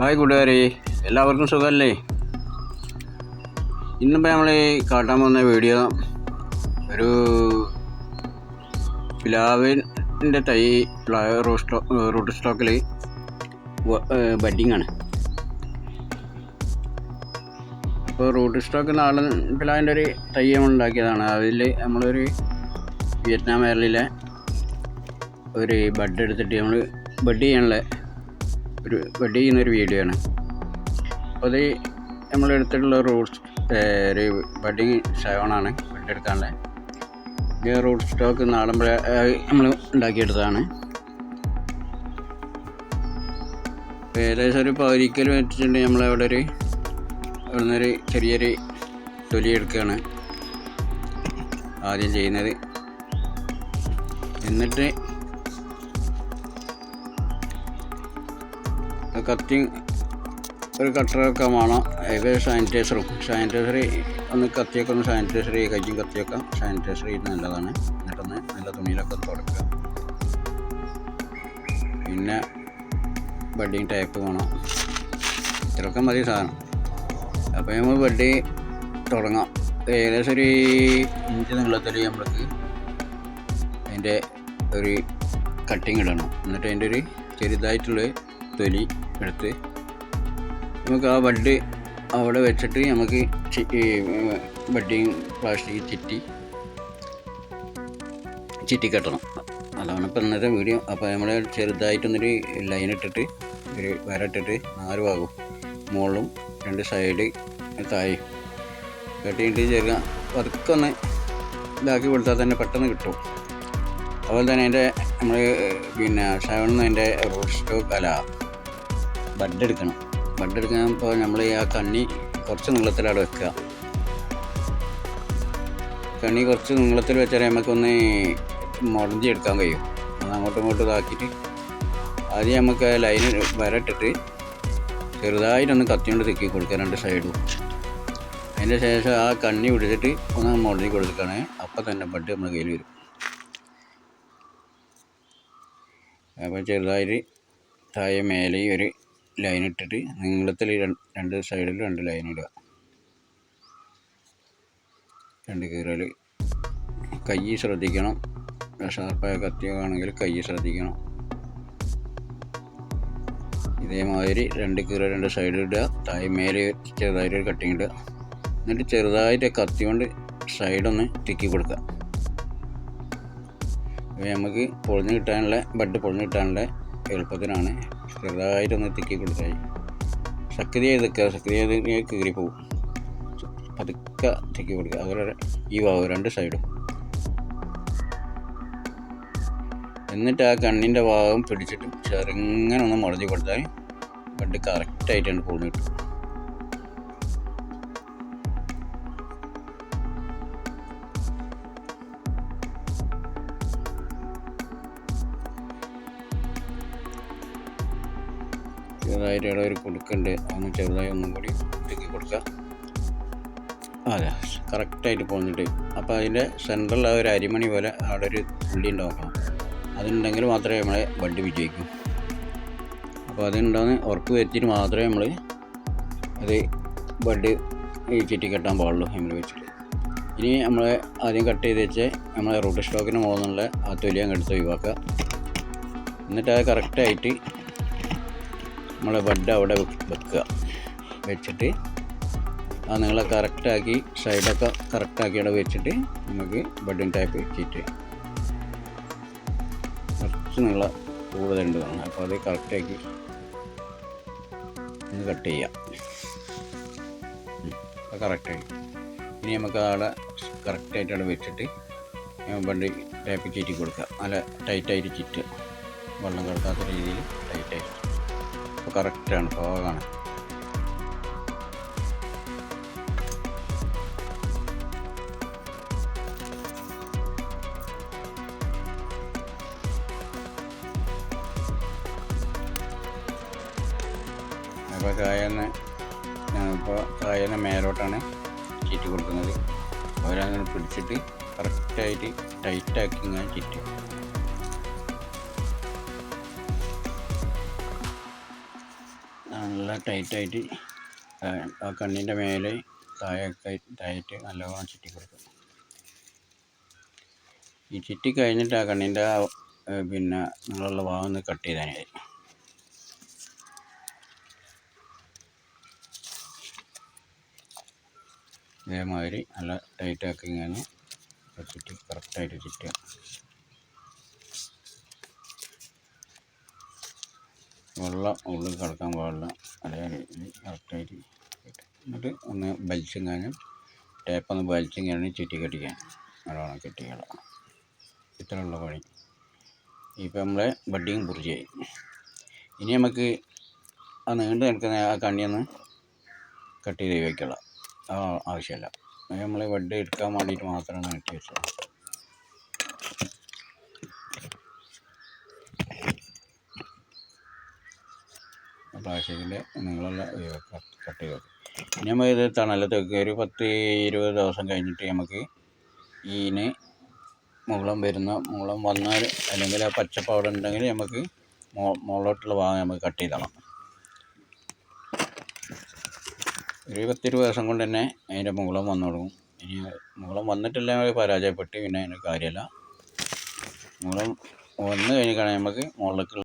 Hi കൂട്ടുകാരെ എല്ലാവർക്കും സുഖമല്ലേ? ഇന്നിപ്പോൾ നമ്മൾ കാട്ടാൻ പോകുന്ന വീഡിയോ ഒരു പ്ലാവിന്റെ തൈ പ്ലാവ് റൂട്ട് സ്റ്റോക്കിൽ ബഡിങ് ആണ്. അപ്പോൾ റൂട്ട് സ്റ്റോക്ക് നാടൻ പ്ലാവിന്റെ ഒരു തൈ നമ്മൾ ഉണ്ടാക്കിയതാണ്. അതിൽ നമ്മളൊരു വിയറ്റ്നാം എയർലിലെ ഒരു ബഡ് എടുത്തിട്ട് നമ്മൾ ബഡ് ചെയ്യാനുള്ള ഒരു വെഡ് ചെയ്യുന്നൊരു വീഡിയോ ആണ്. അപ്പോൾ അത് നമ്മളെടുത്തിട്ടുള്ള റൂൾസ് ഒരു ബഡിങ് ഷവണാണ് ബഡ് എടുക്കാനുള്ള ഇത് റൂട്ട് സ്റ്റോക്ക് നാടൻ നമ്മൾ ഉണ്ടാക്കിയെടുത്തതാണ്. ഏകദേശം ഒരു പൗരിക്കൽ വെച്ചിട്ടുണ്ടെങ്കിൽ നമ്മളവിടെ ഒരു അവിടുന്നൊരു ചെറിയൊരു തൊലി എടുക്കുകയാണ് ആദ്യം ചെയ്യുന്നത്. എന്നിട്ട് കത്തി ഒരു കട്ടറൊക്കെ വേണം. അതിൽ സാനിറ്റൈസറും സാനിറ്റൈസറി ഒന്ന് കത്തിയൊക്കെ ഒന്ന് സാനിറ്റൈസർ ചെയ്യുക കയ്യും കത്തിയൊക്കെ ചെയ്യുന്നത് നല്ലതാണ്. എന്നിട്ടൊന്ന് നല്ല തുണിയിലൊക്കെ തുടക്കുക. പിന്നെ ബെഡിങ് ടൈപ്പ് വേണം. ഇത്രയൊക്കെ മതി സാധനം. അപ്പോൾ നമ്മൾ ബഡ് തുടങ്ങാം. ഏകദേശം ഒരു ഇഞ്ച് നീളത്തിൽ നമ്മൾക്ക് അതിന്റെ ഒരു കട്ടിങ് ഇടണം. എന്നിട്ട് അതിന്റെ ഒരു ചെറുതായിട്ടുള്ള തൊലി എടുത്ത്. നമുക്ക് ആ ബഡ് അവിടെ വെച്ചിട്ട് നമുക്ക് ബഡ്ഡിയും പ്ലാസ്റ്റിക് ചിറ്റി ചിറ്റി കെട്ടണം അതാണ് ഇപ്പം ഇന്നത്തെ വീഡിയോ. അപ്പോൾ നമ്മൾ ചെറുതായിട്ടൊന്നൊരു ലൈൻ ഇട്ടിട്ട് ഒരു വരട്ടിട്ട് നാല് ഭാഗവും മുകളിലും രണ്ട് സൈഡ് തായി കെട്ടിയിട്ട് ചെറുക പതുക്കൊന്ന് ഇതാക്കി കൊടുത്താൽ തന്നെ പെട്ടെന്ന് കിട്ടും. അതുപോലെ തന്നെ അതിന്റെ നമ്മൾ പിന്നെ സെവൻ അതിന്റെ റൂട്ട് സ്റ്റോക്ക് അല്ല. ബഡ് എടുക്കണം ബഡ് എടുക്കാൻ ഇപ്പോൾ നമ്മൾ ആ കണ്ണി കുറച്ച് നീളത്തിലവിടെ വെക്കുക കണ്ണി കുറച്ച് നീളത്തിൽ വെച്ചാൽ നമുക്കൊന്ന് മുടഞ്ചി എടുക്കാൻ കഴിയും. അത് അങ്ങോട്ടും ഇങ്ങോട്ടും ഇതാക്കിയിട്ട് ആദ്യം നമുക്ക് ലൈൻ വരട്ടിട്ട് ചെറുതായിട്ടൊന്ന് കത്തിയോണ്ട് തിക്കി കൊടുക്കുക രണ്ട് സൈഡും. അതിന്റെ ശേഷം ആ കണ്ണി പിടിച്ചിട്ട് ഒന്ന് മുടങ്ങി കൊടുക്കുകയാണെങ്കിൽ അപ്പം തന്നെ ബഡ് നമ്മുടെ കയ്യിൽ വരും. അപ്പോൾ ചെറുതായിട്ട് താഴെ മേലെ ഒരു ലൈൻ ഇട്ടിട്ട് നീളത്തിൽ രണ്ട് സൈഡിൽ രണ്ട് ലൈൻ ഇടുക. രണ്ട് കീറൽ കൈ ശ്രദ്ധിക്കണം. ഷാർപ്പായ കത്തിയാണെങ്കിൽ കൈ ശ്രദ്ധിക്കണം. ഇതേമാതിരി രണ്ട് കീറ രണ്ട് സൈഡിൽ ഇടുക. തായി മേലെ ചെറുതായിട്ട് ഒരു കട്ടിങ് ഇടുക. എന്നിട്ട് ചെറുതായിട്ട് കത്തി കൊണ്ട് സൈഡൊന്ന് തിക്കി കൊടുക്കുക. അപ്പോൾ നമുക്ക് പൊളിഞ്ഞ് കിട്ടാനുള്ള ബഡ് പൊളിഞ്ഞ് കിട്ടാനുള്ള എളുപ്പത്തിനാണ് ചെറുതായിട്ടൊന്ന് തിക്കി കൊടുത്തായി നിൽക്കുക ശക്തി ചെയ്ത് കീറി പോകും പതുക്കെ തിക്കി കൊടുക്കുക അതുപോലെ ഈ ഭാഗം രണ്ട് സൈഡും. എന്നിട്ട് ആ കണ്ണിന്റെ ഭാഗം പിടിച്ചിട്ട് ചെറുങ്ങനെ ഒന്ന് മുടഞ്ഞ് കൊടുത്താൽ ബഡ് കറക്റ്റായിട്ടാണ് പോകുന്നത് കിട്ടും. ചെറുതായിട്ട് ഇവിടെ ഒരു കുടുക്കുണ്ട്. ചെറുതായി ഒന്നും കൂടി ഇടുക്കി കൊടുക്കുക അതെ കറക്റ്റായിട്ട് പോന്നിട്ട്. അപ്പോൾ അതിന്റെ സെൻട്രലിൽ ആ ഒരു അരിമണി പോലെ അവിടെ ഒരു പുള്ളി ഉണ്ടാക്കണം. അതുണ്ടെങ്കിൽ മാത്രമേ നമ്മളെ ബഡ് വിജയിക്കൂ. അപ്പോൾ അതുണ്ടെന്ന് ഉറപ്പ് വരുത്തിയിട്ട് മാത്രമേ നമ്മൾ അത് ബഡ് ചുറ്റി കെട്ടാൻ പാടുള്ളൂ നമ്മൾ വെച്ചിട്ട്. ഇനി നമ്മൾ ആദ്യം കട്ട് ചെയ്ത് വെച്ച് നമ്മളെ റൂട്ട് സ്റ്റോക്കിന് മുകളിലുള്ള ആ തൊലി അങ്ങ് എടുത്ത് ഒഴിവാക്കുക. എന്നിട്ട് അത് കറക്റ്റായിട്ട് നമ്മളെ ബഡ് അവിടെ വെക്കുക. വെച്ചിട്ട് അത് നിങ്ങളെ കറക്റ്റാക്കി സൈഡൊക്കെ കറക്റ്റാക്കി അവിടെ വെച്ചിട്ട് നമുക്ക് ബഡിങ് ടൈപ്പ് ചീറ്റ് കുറച്ച് നിങ്ങളെ കൂടുതലുണ്ട് അപ്പോൾ അത് കറക്റ്റാക്കി ഒന്ന് കട്ട് ചെയ്യാം. അപ്പോൾ കറക്റ്റായി. ഇനി നമുക്ക് അവിടെ കറക്റ്റായിട്ട് അവിടെ വെച്ചിട്ട് ബഡ് ടൈപ്പ് ചീറ്റി കൊടുക്കുക നല്ല ടൈറ്റായിട്ട് ചീറ്റ് വെള്ളം കിടക്കാത്ത രീതിയിൽ ടൈറ്റായിട്ട്. അപ്പോൾ കറക്റ്റാണ് പാകമാണ് അപ്പോൾ കായനെ ഇപ്പോൾ കായനെ മേലോട്ടാണ് ചീറ്റി കൊടുക്കുന്നത്. അവരങ്ങനെ പിടിച്ചിട്ട് കറക്റ്റായിട്ട് ടൈറ്റാക്കി ഇങ്ങനെ ചീറ്റും. നല്ല ടൈറ്റായിട്ട് ആ കണ്ണിന്റെ മേലെ താഴെയൊക്കെ താഴെയിട്ട് നല്ലോണം ചുറ്റി കൊടുക്കും ഈ ചുറ്റി കഴിഞ്ഞിട്ട് ആ കണ്ണിന്റെ പിന്നെ നിങ്ങളുള്ള ഭാഗം കട്ട് ചെയ്താൽ മതി. ഇതേമാതിരി നല്ല ടൈറ്റാക്കി ഇങ്ങനെ ചുറ്റി കറക്റ്റായിട്ട് ചുറ്റുക വെള്ളം ഉള്ളിൽ കിടക്കാൻ പാടില്ല. അതേ കറക്റ്റായിട്ട് എന്നിട്ട് ഒന്ന് വലിച്ചും കഴിഞ്ഞാൽ ടേപ്പ് ഒന്ന് വലിച്ചും കഴിഞ്ഞ് ചുറ്റി കെട്ടിക്കാൻ. നല്ലോണം കെട്ടിക്കളാം ഇത്രയുള്ള പണി. ഇപ്പം നമ്മളെ ബഡ്ഡിങ് പൂർത്തിയായി ഇനി നമുക്ക് ആ നീണ്ടു നിൽക്കുന്ന ആ കണ്ണിയൊന്ന് കട്ട് ചെയ്ത് വയ്ക്കണം ആ ആവശ്യമില്ല. നമ്മൾ ബഡ് എടുക്കാൻ വേണ്ടിയിട്ട് മാത്രമാണ് കെട്ടി വെച്ചത്. പ്ലാസ്റ്റിക്കിന്റെ നിങ്ങളുള്ള കട്ട് ചെയ്ത് ഇനി നമ്മൾ ഇത് തണലത്തൊക്കെ ഒരു പത്ത് ഇരുപത് ദിവസം കഴിഞ്ഞിട്ട് നമുക്ക് ഈന് മുകളം വരുന്ന മുകളം വന്നാൽ അല്ലെങ്കിൽ ആ പച്ചപ്പ് അവിടെ ഉണ്ടെങ്കിൽ നമുക്ക് മുകളിലോട്ടുള്ള ഭാഗം നമുക്ക് കട്ട് ചെയ്തണം ഒരു പത്തിരുപത് ദിവസം കൊണ്ട് തന്നെ അതിന്റെ മുകളം വന്നു തുടങ്ങും. ഇനി മുകുളം വന്നിട്ടില്ലെങ്കിൽ പരാജയപ്പെട്ട് പിന്നെ അതിന് കാര്യമില്ല. മുകളം വന്നു കഴിഞ്ഞാൽ നമുക്ക് മുകളിലേക്കുള്ള